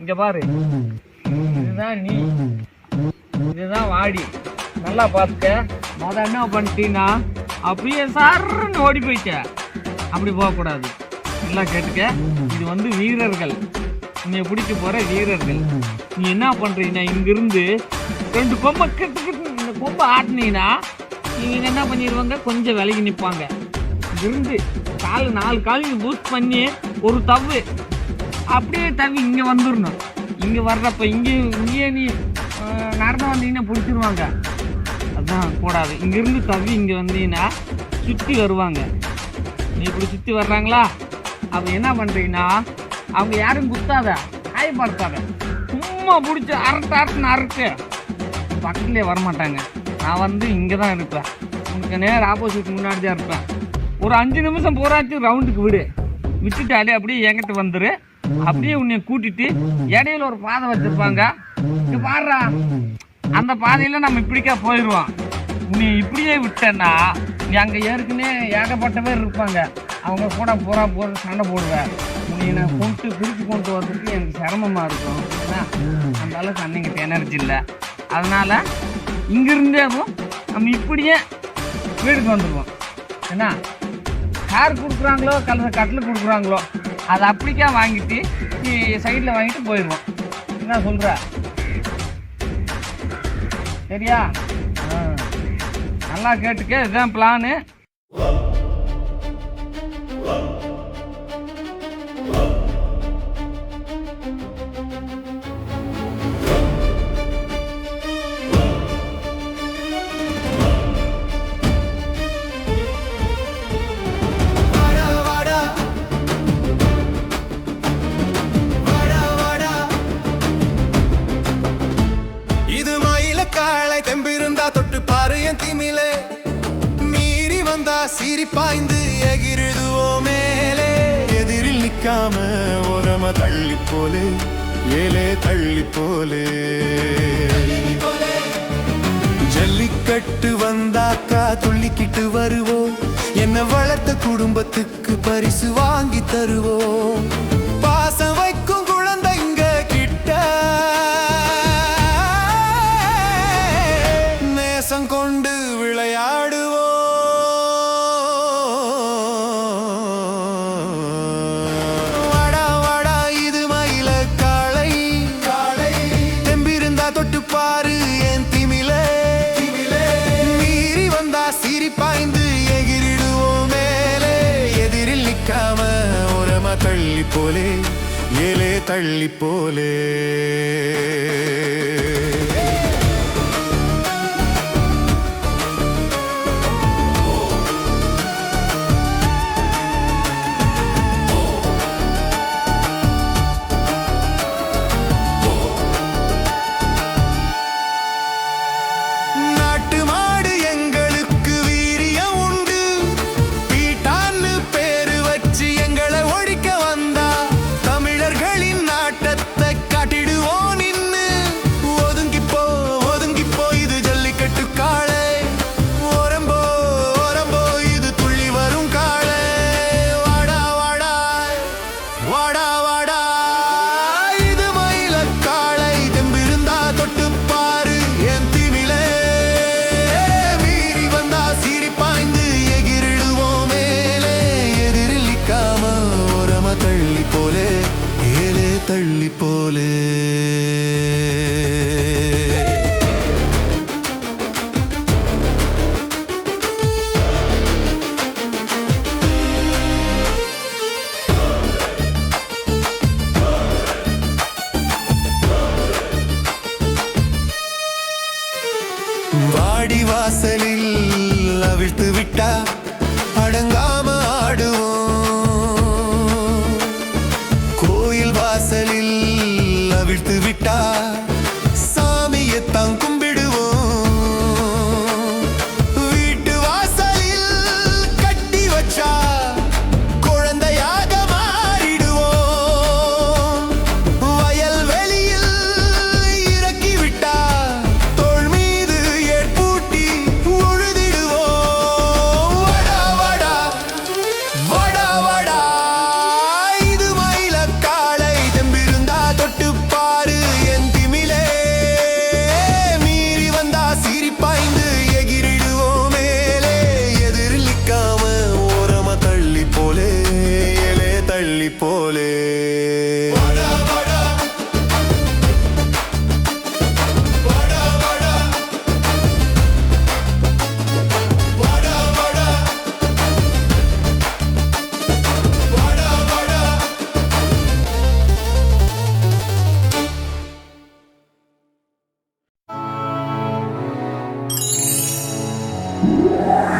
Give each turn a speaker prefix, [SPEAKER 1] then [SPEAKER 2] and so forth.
[SPEAKER 1] இங்க பாரு. இதுதான் நீ. இதுதான் வாடி. நல்லா பார்த்துக்க. முத என்ன பண்ணிட்டீங்கன்னா அப்படியே சர்ன்னு ஓடி போயிட்ட. அப்படி போகக்கூடாது. நல்லா கேட்டுக்க. இது வந்து வீரர்கள். நீ பிடிக்க போற வீரர்கள். நீ என்ன பண்றீங்கன்னா இங்கிருந்து ரெண்டு கொம்பை கிட்டு கிட்டு இந்த கொம்பை ஆட்டினீங்கன்னா நீங்க என்ன பண்ணிடுவாங்க கொஞ்சம் விலகி நிற்பாங்க இருந்து கால் நாலு காலையும் பூஸ்ட் பண்ணி ஒரு தவ்வு. அப்படியே தவி இங்கே வந்துடணும் இங்கே வர்றப்ப இங்கே இங்கேயே நீ நடந்து வந்தீங்கன்னா பிடிச்சிருவாங்க. அதுதான் கூடாது இங்கேருந்து தவி இங்கே வந்தீங்கன்னா சுற்றி வருவாங்க. நீ இப்படி சுற்றி வர்றாங்களா? அப்போ என்ன பண்ணுறீங்கன்னா அவங்க யாரும் குத்தாத காயப்படுத்தாத. சும்மா பிடிச்சி அரட்டு அரட்டுன்னு அரட்டு. பக்கத்துலேயே வரமாட்டாங்க. நான் வந்து இங்கே தான் இருப்பேன். உனக்கு நேரம் ஆப்போசிட் முன்னாடி தான் இருப்பேன். ஒரு அஞ்சு நிமிஷம் போராச்சு ரவுண்டுக்கு விடு. விட்டுட்டாலே அப்படியே என்கிட்ட வந்துடு அப்படியே உன்னை கூட்டிட்டு இடையில ஒரு பாதை வச்சிருப்பாங்க. இது பாடுறா அந்த பாதையில நம்ம இப்படிக்கா போயிடுவோம் நீ இப்படியே விட்டேன்னா நீ அங்க ஏற்கனவே ஏகப்பட்ட பேர் இருப்பாங்க. அவங்க கூட போறா போற சண்டை போடுவேன் நீ நான் கொண்டு பிரித்து கொண்டு வர்றதுக்கு எனக்கு சிரமமா இருக்கும். என்ன? அந்த அளவுக்கு அன்னைக்கு எனர்ஜி இல்லை. அதனால இங்கிருந்தே நம்ம இப்படியே வீட்டுக்கு வந்துடுவோம் என்ன கார் கொடுக்குறாங்களோ கல கட்டில் கொடுக்குறாங்களோ அதை அப்படிக்கா வாங்கிட்டு நீ சைடில் வாங்கிட்டு போயிடுவோம் என்ன சொல்கிற சரியா? நல்லா கேட்டுக்க இதுதான் பிளானு
[SPEAKER 2] வந்தா சிரிப்பாய்ந்து பாய்ந்து எகிருதுவோ மேலே எதிரில் நிக்காம ஓரமா தள்ளி போலே. ஏலே தள்ளி போலே. ஜல்லிக்கட்டு வந்தாக்கா துள்ளிக்கிட்டு வருவோம். என்ன வளர்த்த குடும்பத்துக்கு பரிசு வாங்கி தருவோம். மீறி பாய்ந்து எகிரிடுவோம் மேலே. எதிரில் நிற்காம ஓரமா தள்ளி போலே ஏலே தள்ளி போலே. தள்ளி போலே. வாடி வாசலில் அவிழ்த்து way. Bada, bada. Yeah.